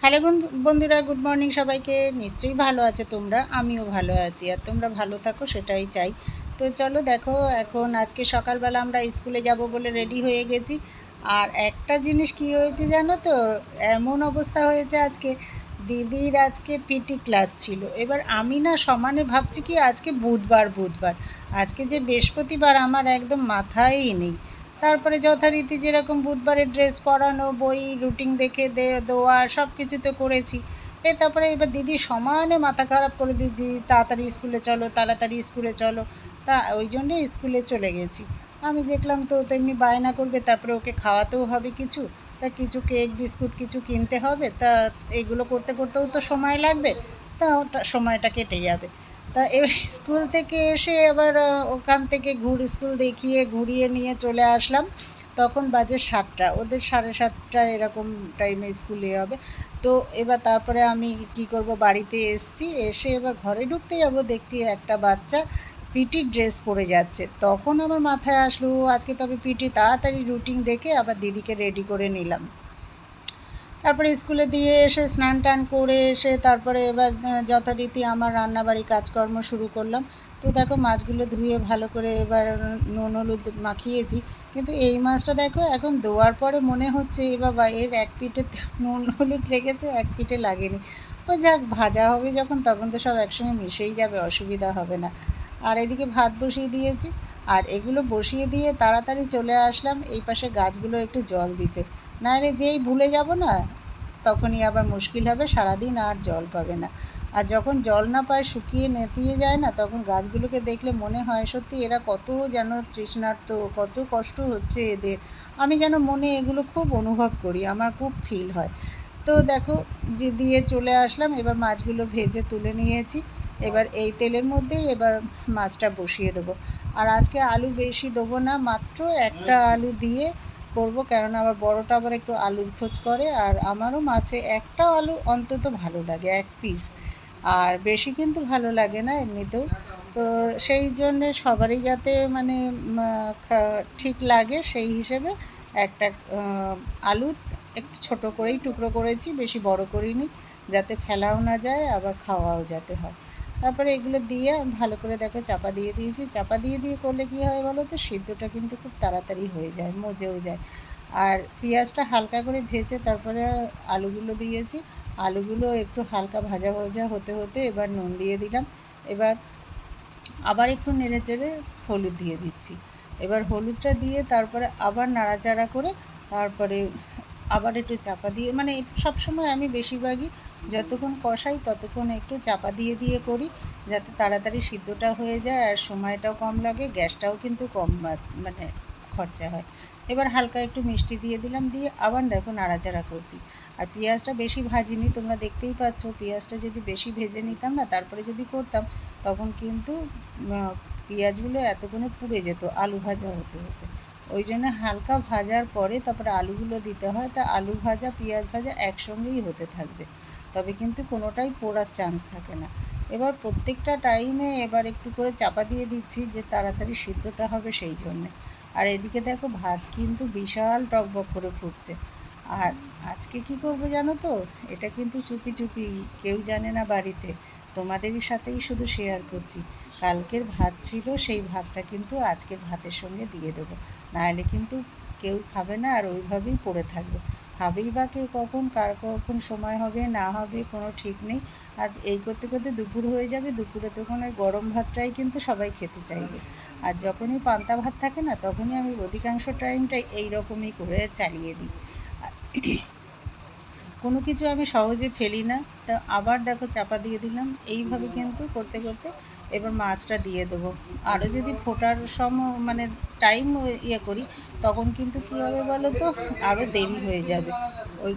Hello বন্ধু- বন্ধুরা, good morning সবাইকে। নিশ্চয়ই ভালো আছে তোমরা? আমিও ভালো আছি। আর তোমরা ভালো থাকো, সেটাই চাই। তো চলো দেখো, এখন আজকে সকালবেলা আমরা স্কুলে যাব বলে রেডি হয়ে গেছি। আর একটা জিনিস কি হয়েছে জানো তো? এমন অবস্থা হয়েছে আজকে। দিদির আজকে পিটি ক্লাস ছিল। এবার আমি না সমানে ভাবছি কি, আজকে বুধবার বুধবার। আজকে যে বৃহস্পতিবার, আমার একদম মাথায়ই নেই। তারপরে যথারীতি যেরকম বুধবারের ড্রেস পরানো, বই, রুটিন দেখে দে, দেওয়া সব কিছু তো করেছি। এ তারপরে এবার দিদি সমানে মাথা খারাপ করে দিদি, তাড়াতাড়ি স্কুলে চলো, তাড়াতাড়ি স্কুলে চলো। তা ওই জন্যে স্কুলে চলে গেছি। আমি দেখলাম তো ও তো এমনি বায়না করবে, তারপরে ওকে খাওয়াতেও হবে কিছু। তা কিছু কেক, বিস্কুট কিছু কিনতে হবে। তা এগুলো করতে, করতেও তো সময় লাগবে। তা ওটা, সময়টা কেটে যাবে। তা স্কুল থেকে এসে আবার ওখান থেকে ঘুর, স্কুল দেখিয়ে ঘুরিয়ে নিয়ে চলে আসলাম। তখন বাজে সাতটা, ওদের সাড়ে সাতটা এরকম টাইমে স্কুলে হবে। তো এবার তারপরে আমি কি করব, বাড়িতে এসছি, এসে এবার ঘরে ঢুকতে যাব, দেখছি একটা বাচ্চা পিটির ড্রেস পরে যাচ্ছে। তখন আমার মাথায় আসলো আজকে তবে পিটি তাড়াতাড়ি রুটিন দেখে আবার দিদিকে রেডি করে নিলাম। তারপরে স্কুলে দিয়ে এসে স্নান টান করে এসে তারপরে এবার যথারীতি আমার রান্নাবাড়ি কাজকর্ম শুরু করলাম। তো দেখো মাছগুলো ধুয়ে ভালো করে এবার নুন, হলুদ মাখিয়েছি। কিন্তু এই মাছটা দেখো এখন ধোয়ার পরে মনে হচ্ছে এ বাবা, এর এক পিঠে নুন, হলুদ লেগেছে, এক পিঠে লাগেনি। ও যাক, ভাজা হবে যখন, তখন তো সব একসঙ্গে মিশেই যাবে, অসুবিধা হবে না। আর এদিকে ভাত বসিয়ে দিয়েছি। আর এগুলো বসিয়ে দিয়ে তাড়াতাড়ি চলে আসলাম এই পাশে গাছগুলো একটু জল দিতে। নাহলে যেই ভুলে যাব না, তখনই আবার মুশকিল হবে, সারাদিন আর জল পাবে না। আর যখন জল না পায়, শুকিয়ে নেতিয়ে যায় না, তখন গাছগুলোকে দেখলে মনে হয় সত্যি এরা কত যেন তৃষ্ণার্ত, কত কষ্ট হচ্ছে এদের। আমি যেন মনে এগুলো খুব অনুভব করি, আমার খুব ফিল হয়। তো দেখো, যে দিয়ে চলে আসলাম, এবার মাছগুলো ভেজে তুলে নিয়েছি। এবার এই তেলের মধ্যেই এবার মাছটা বসিয়ে দেবো। আর আজকে আলু বেশি দেবো না, মাত্র একটা আলু দিয়ে করব, কেননা আবার বড়টা আবার একটু আলুর খোঁজ করে, আর আমারও মাছে একটা আলু অন্তত ভালো লাগে, এক পিস আর বেশি কিন্তু ভালো লাগে না এমনিতেও। তো সেই জন্যে সবারই যাতে মানে ঠিক লাগে সেই হিসেবে একটা আলু একটু ছোট করেই টুকরো করেছি, বেশি বড় করিনি, যাতে ফেলাও না যায়, আবার খাওয়াও যাতে হয়। তারপরে এগুলো দিয়ে ভালো করে দেখো চাপা দিয়ে দিয়েছি। চাপা দিয়ে দিয়ে করলে কি হয় বলো তো? সিদ্ধটা কিন্তু খুব তাড়াতাড়ি হয়ে যায়, মজেও যায়। আর পেঁয়াজটা হালকা করে ভেজে তারপরে আলুগুলো দিয়েছি। আলুগুলো একটু হালকা ভাজা ভাজা হতে হতে এবার নুন দিয়ে দিলাম। এবার আবার একটু নেড়ে চেড়ে হলুদ দিয়ে দিচ্ছি। এবার হলুদটা দিয়ে তারপরে আবার নাড়াচাড়া করে তারপরে আবার একটু চাপা দিয়ে মানে সব সময় আমি বেশিরভাগই যতক্ষণ কষাই ততক্ষণ একটু চাপা দিয়ে দিয়ে করি, যাতে তাড়াতাড়ি সিদ্ধটা হয়ে যায় আর সময়টাও কম লাগে, গ্যাসটাও কিন্তু কম মানে খরচা হয়। এবার হালকা একটু মিষ্টি দিয়ে দিলাম, দিয়ে আবার দেখো নাড়াচাড়া করছি। আর পেঁয়াজটা বেশি ভাজিনি, তোমরা দেখতেই পাচ্ছ পেঁয়াজটা যদি বেশি ভেজে নিতাম না, তারপরে যদি করতাম, তখন কিন্তু পেঁয়াজগুলো এতক্ষণে পুড়ে যেত, আলু ভাজা হতে হতে। ওই জন্য হালকা ভাজার পরে তারপরে আলুগুলো দিতে হয়। তা আলু ভাজা, পেঁয়াজ ভাজা একসঙ্গেই হতে থাকবে। তবে কিন্তু কোনোটাই পোড়ার চান্স থাকে না। এবার প্রত্যেকটা টাইমে এবার একটু করে চাপা দিয়ে দিচ্ছি যে তাড়াতাড়ি সিদ্ধটা হবে সেই জন্যে। আর এদিকে দেখো ভাত কিন্তু বিশাল টকবক করে ফুটছে। আর আজকে কি করব জানো তো? এটা কিন্তু চুপি চুপি, কেউ জানে না বাড়িতে। তোমাদেরই সাথেই শুধু শেয়ার করছি। কালকের ভাত ছিল, সেই ভাতটা কিন্তু আজকের ভাতের সঙ্গে দিয়ে দেবো। নাহলে কিন্তু কেউ খাবে না আর ওইভাবেই পড়ে থাকবে। খাবেই বা কে কখন, কার কখন সময় হবে, না হবে, কোনো ঠিক নেই। আর এই করতে করতে দুপুর হয়ে যাবে, দুপুরে তখন ওই গরম ভাতটাই কিন্তু সবাই খেতে চাইবে। আর যখনই পান্তা ভাত থাকে না, তখনই আমি অধিকাংশ টাইমটাই এই রকমই করে চালিয়ে দিই। কোনো কিছু আমি সহজে ফেলি না। তা আবার দেখো চাপা দিয়ে দিলাম। এইভাবে কিন্তু করতে করতে এবার মাছটা দিয়ে দেবো। আরও যদি ফোটার সম মানে টাইম ইয়ে করি তখন কিন্তু কী হবে বলো তো? আরও দেরি হয়ে যাবে। ওই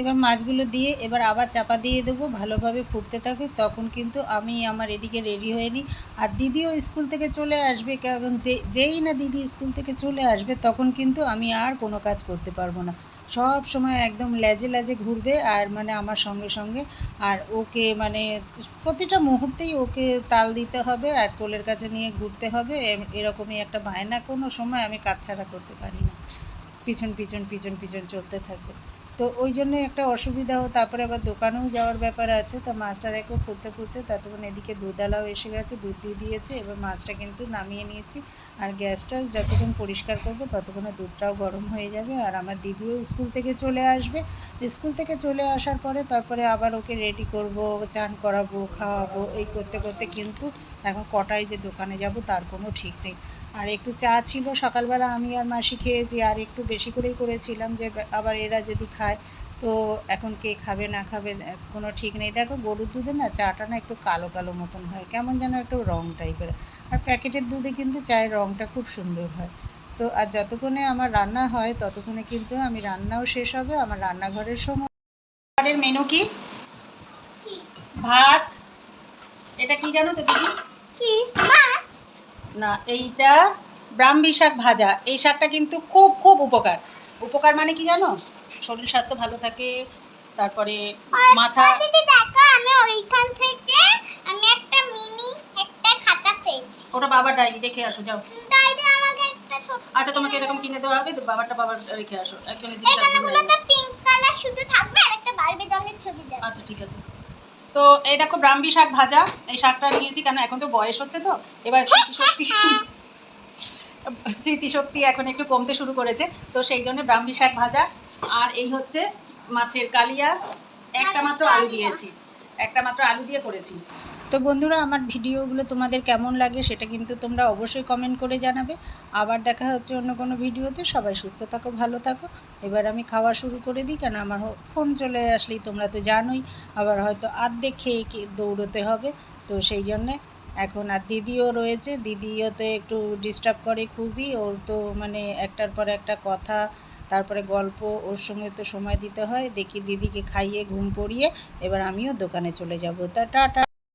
এবার মাছগুলো দিয়ে এবার আবার চাপা দিয়ে দেবো। ভালোভাবে ফুটতে থাকুক তখন কিন্তু আমি আমার এদিকে রেডি হয়ে নিই। আর দিদিও স্কুল থেকে চলে আসবে কারণ যেই না দিদি স্কুল থেকে চলে আসবে তখন কিন্তু আমি আর কোনো কাজ করতে পারব না। সব সময় একদম লেজে লেজে ঘুরবে আর মানে আমার সঙ্গে সঙ্গে। আর ওকে মানে প্রতিটা মুহূর্তেই ওকে তাল দিতে হবে আর কোলের কাছে নিয়ে ঘুরতে হবে। এরকমই একটা বায়না কোনো সময় আমি কাজ ছাড়া করতে পারি না। পিছন পিছন পিছন পিছন চলতে থাকবে। তো ওই জন্য একটা অসুবিধা হো তারপরে আবার দোকানেও যাওয়ার ব্যাপার আছে। তা মাছটা দেখো ফুটতে ফুটতে ততক্ষণ এদিকে দুধালাও এসে গেছে, দুধ দিয়ে দিয়েছে, এবার মাছটা কিন্তু নামিয়ে নিয়েছি। আর গ্যাসটা যতক্ষণ পরিষ্কার করব ততক্ষণে দুধটাও গরম হয়ে যাবে। আর আমার দিদিও স্কুল থেকে চলে আসবে। স্কুল থেকে চলে আসার পরে তারপরে আবার ওকে রেডি করব, চান করাবো, খাওয়াবো, এই করতে করতে কিন্তু এখন কটায় যে দোকানে যাব তার কোনো ঠিক নেই। আর একটু চা ছিল, সকালবেলা আমি আর মাসি খেয়েছি, আর একটু বেশি করেই করেছিলাম যে, আবার এরা যদি খায় তো এখন কে খাবে না খাবে কোনো ঠিক নেই। দেখো গরুর দুধে না চাটা না একটু কালো কালো মতন হয় কেমন যেন একটু রং টাইপের। আর প্যাকেটের দুধে কিন্তু চায়ের রংটা খুব সুন্দর হয়। তো আর যতক্ষণে আমার রান্না হয় ততক্ষণে কিন্তু আমি রান্নাও শেষ হবে আমার রান্নাঘরের সময়। মেনু কি? ভাত। এটা কি জানো তো দিদি? কি? মাছ না এইটা ব্রাহ্মী শাক ভাজা। এই শাকটা কিন্তু খুব খুব উপকার। উপকার মানে কি জানো? শরীর স্বাস্থ্য ভালো থাকে তারপরে মাথা দিদি দেখো আমি ওইখান থেকে আমি একটা মিনি একটা খাতা পেয়েছি। ওটা বাবার ডায়েরি রেখে আসো যাও। ডাইরে আমাকে একটা ছোট আচ্ছা তোমাকে এরকম কিনে দেওয়া হবে তো বাবারটা বাবার রেখে আসো। এখানে একজন পিঙ্ক কালার শুধু থাকবে আর একটা বারবি ডলের ছবি দেবে আচ্ছা ঠিক আছে। তো এই দেখো ব্রাহ্মী শাক ভাজা এই শাকটা নিয়েছি কেন এখন তো বয়স হচ্ছে তো এবার স্মৃতিশক্তি স্মৃতিশক্তি এখন একটু কমতে শুরু করেছে তো সেই জন্য ব্রাহ্মী শাক ভাজা আর এই হচ্ছে মাছের কালিয়া। একটা মাত্র আলু দিয়েছি। একটা মাত্র আলু দিয়ে করেছি। তো বন্ধুরা আমার ভিডিওগুলো তোমাদের কেমন লাগে সেটা কিন্তু তোমরা অবশ্যই কমেন্ট করে জানাবে। আবার দেখা হচ্ছে অন্য কোনো ভিডিওতে। সবাই সুস্থ থাকো ভালো থাকো। এবার আমি খাওয়া শুরু করে দিই কেন আমার ফোন চলে আসলেই তোমরা তো জানোই। আবার হয়তো আর্ধেক খেয়ে দৌড়তে হবে। তো সেই জন্যে এখন আর দিদিও রয়েছে। দিদিও তো একটু ডিস্টার্ব করে খুবই। ওর তো মানে একটার পর একটা কথা তারপরে গল্প ওর সঙ্গে তো সময় দিতে হয়। দেখি দিদিকে খাইয়ে, ঘুম পড়িয়ে এবার আমিও দোকানে চলে যাব। তা টাটা